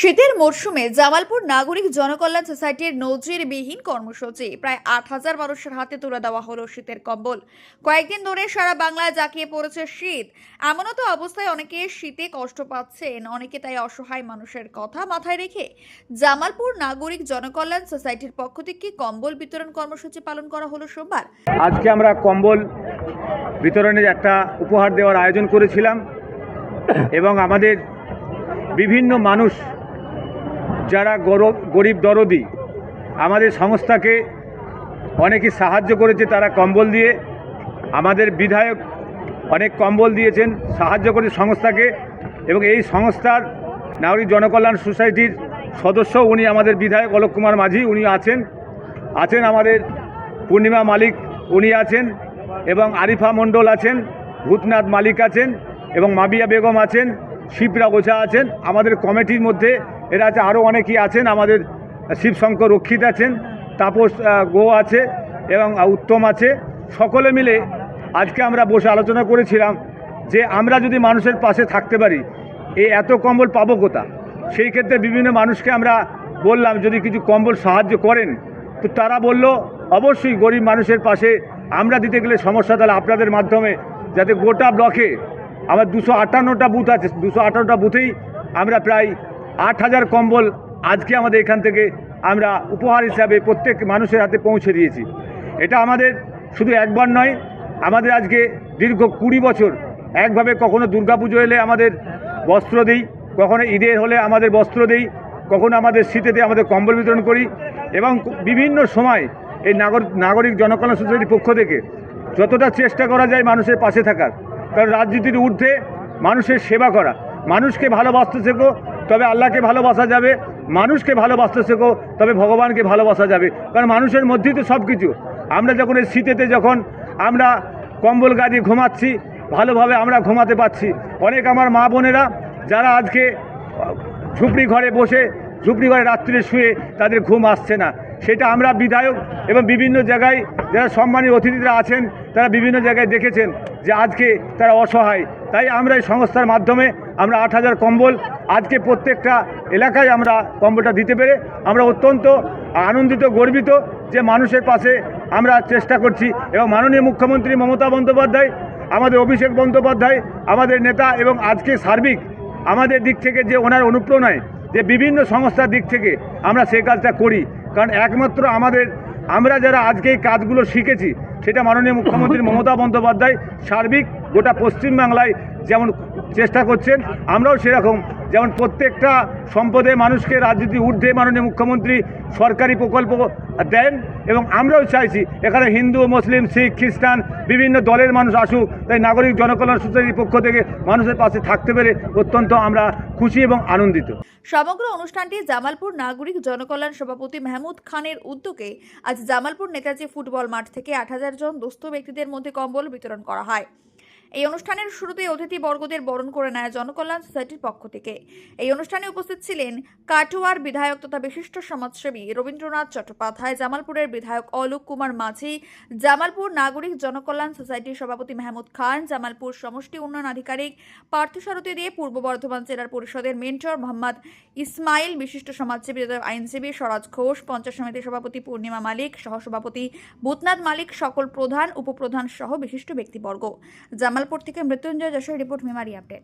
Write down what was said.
শীতের মরশুমে জামালপুর নাগরিক জনকল্যাণ সোসাইটির নজিরবিহীন কর্মসূচি। প্রায় আট হাজার মানুষের হাতে তুলে দেওয়া হলো শীতের কম্বল। কয়েকদিন ধরে সারা বাংলায় জাঁকিয়ে পড়েছে শীত। এমনও তো অবস্থায় অনেকে শীতে কষ্ট পাচ্ছেন, অনেকে তাই অসহায় মানুষের কথা মাথায় রেখে। জামালপুর নাগরিক জনকল্যাণ সোসাইটির পক্ষ থেকে কম্বল বিতরণ কর্মসূচি পালন করা হলো সোমবার। আজকে আমরা কম্বল বিতরণের একটা উপহার দেওয়ার আয়োজন করেছিলাম এবং আমাদের বিভিন্ন মানুষ যারা গরব, গরিব দরদি, আমাদের সংস্থাকে অনেকে সাহায্য করেছে তারা কম্বল দিয়ে। আমাদের বিধায়ক অনেক কম্বল দিয়েছেন, সাহায্য করে সংস্থাকে এবং এই সংস্থার নাগরিক জনকল্যাণ সোসাইটির সদস্য উনি আমাদের বিধায়ক অলোক কুমার মাঝি, উনি আছেন। আছেন আমাদের পূর্ণিমা মালিক, উনি আছেন এবং আরিফা মণ্ডল আছেন, ভূতনাথ মালিক আছেন এবং মাবিয়া বেগম আছেন, শিবরা গোছা আছেন। আমাদের কমিটির মধ্যে এরা আছে আরও অনেকেই আছেন, আমাদের শিবশঙ্কর রক্ষিত আছেন, তাপস গো আছে এবং উত্তম আছে। সকলে মিলে আজকে আমরা বসে আলোচনা করেছিলাম যে আমরা যদি মানুষের পাশে থাকতে পারি এই এত কম্বল পাবো কোথা? সেই ক্ষেত্রে বিভিন্ন মানুষকে আমরা বললাম, যদি কিছু কম্বল সাহায্য করেন, তো তারা বলল, অবশ্যই গরিব মানুষের পাশে আমরা দিতে গেলে সমস্যা, তাহলে আপনাদের মাধ্যমে যাতে গোটা ব্লকে আমার দুশো আটান্নটা বুথ আছে, দুশো আটান্নটা বুথেই আমরা প্রায় আট হাজার কম্বল আজকে আমাদের এখান থেকে আমরা উপহার হিসাবে প্রত্যেক মানুষের হাতে পৌঁছে দিয়েছি। এটা আমাদের শুধু একবার নয়, আমাদের আজকে দীর্ঘ কুড়ি বছর একভাবে কখনো দুর্গাপুজো এলে আমাদের বস্ত্র দিই, কখনো ঈদের হলে আমাদের বস্ত্র দিই, কখনো আমাদের শীতেতে আমাদের কম্বল বিতরণ করি এবং বিভিন্ন সময় এই নাগরিক নাগরিক জনকল্যাণ সোসাইটির পক্ষ থেকে যতটা চেষ্টা করা যায় মানুষের পাশে থাকার, কারণ রাজনীতির ঊর্ধ্বে মানুষের সেবা করা, মানুষকে ভালোবাসতে শেখো তবে আল্লাহকে ভালোবাসা যাবে, মানুষকে ভালোবাসতে শেখো, তবে ভগবানকে ভালোবাসা যাবে। কারণ মানুষের মধ্যেই তো সব কিছু আমরা যখন এই শীতেতে যখন আমরা কম্বল গায়ে ঘুমাচ্ছি, ভালোভাবে আমরা ঘুমাতে পারছি। অনেক আমার মা বোনেরা যারা আজকে ঝুপড়ি ঘরে বসে, ঝুপড়ি ঘরে রাত্রে শুয়ে তাদের ঘুম আসছে না। সেটা আমরা বিধায়ক এবং বিভিন্ন জায়গায় যারা সম্মানীয় অতিথিরা আছেন, তারা বিভিন্ন জায়গায় দেখেছেন যে আজকে তারা অসহায়। তাই আমরা এই সংস্থার মাধ্যমে আমরা আট হাজার কম্বল আজকে প্রত্যেকটা এলাকায় আমরা কম্বলটা দিতে পেরে আমরা অত্যন্ত আনন্দিত, গর্বিত যে মানুষের পাশে আমরা চেষ্টা করছি এবং মাননীয় মুখ্যমন্ত্রী মমতা বন্দ্যোপাধ্যায়, আমাদের অভিষেক বন্দ্যোপাধ্যায়, আমাদের নেতা এবং আজকে সার্বিক আমাদের দিক থেকে যে ওনার অনুপ্রেরণায় যে বিভিন্ন সংস্থার দিক থেকে আমরা সেই কাজটা করি। কারণ একমাত্র আমাদের, আমরা যারা আজকে এই কাজগুলো শিখেছি সেটা মাননীয় মুখ্যমন্ত্রী মমতা বন্দ্যোপাধ্যায় সার্বিক গোটা পশ্চিমবাংলায় যেমন চেষ্টা করছেন, আমরাও সেরকম যেমন প্রত্যেকটা সম্পদে মানুষকে রাজনীতি, ঊর্ধ্বে মাননীয় মুখ্যমন্ত্রী সরকারি প্রকল্প দেন এবং আমরাও চাইছি এখানে হিন্দু, মুসলিম, শিখ, খ্রিস্টান বিভিন্ন দলের মানুষ আসুক, তাই নাগরিক জনকল্যাণ সোসাইটির পক্ষ থেকে মানুষের পাশে থাকতে পেরে অত্যন্ত আমরা খুশি এবং আনন্দিত। সমগ্র অনুষ্ঠানটি জামালপুর নাগরিক জনকল্যাণ সভাপতি মেহমুদ খানের উদ্যোগে আজ জামালপুর নেতাজি ফুটবল মাঠ থেকে আট হাজার জন দুস্থ ব্যক্তিদের মধ্যে কম্বল বিতরণ করা হয়। এই অনুষ্ঠানের শুরুতে অতিথি বর্গদের বরণ করে নেয় জনকল্যাণ সোসাইটির পক্ষ থেকে। এই অনুষ্ঠানে উপস্থিত ছিলেন কাটোয়ার বিধায়ক তথা বিশিষ্ট সমাজসেবী রবীন্দ্রনাথ চট্টোপাধ্যায়, জামালপুরের বিধায়ক অলোক কুমার মাঝি, জামালপুর নাগরিক জনকল্যাণ সোসাইটির সভাপতি মেহমুদ খান, জামালপুর সমষ্টি উন্নয়ন আধিকারিক পার্থসারথী দিয়ে পূর্ব বর্ধমান জেলার পরিষদের মেন্টর মোহাম্মদ ইসমাইল, বিশিষ্ট সমাজসেবী আইনজীবী স্বরাজ ঘোষ, পঞ্চায়েত সমিতির সভাপতি পূর্ণিমা মালিক, সহসভাপতি ভূতনাথ মালিক, সকল প্রধান, উপপ্রধান সহ বিশিষ্ট ব্যক্তিবর্গ। জামালপুর থেকে মৃত্যুঞ্জয় যশোর রিপোর্ট মেমারি আপডেট।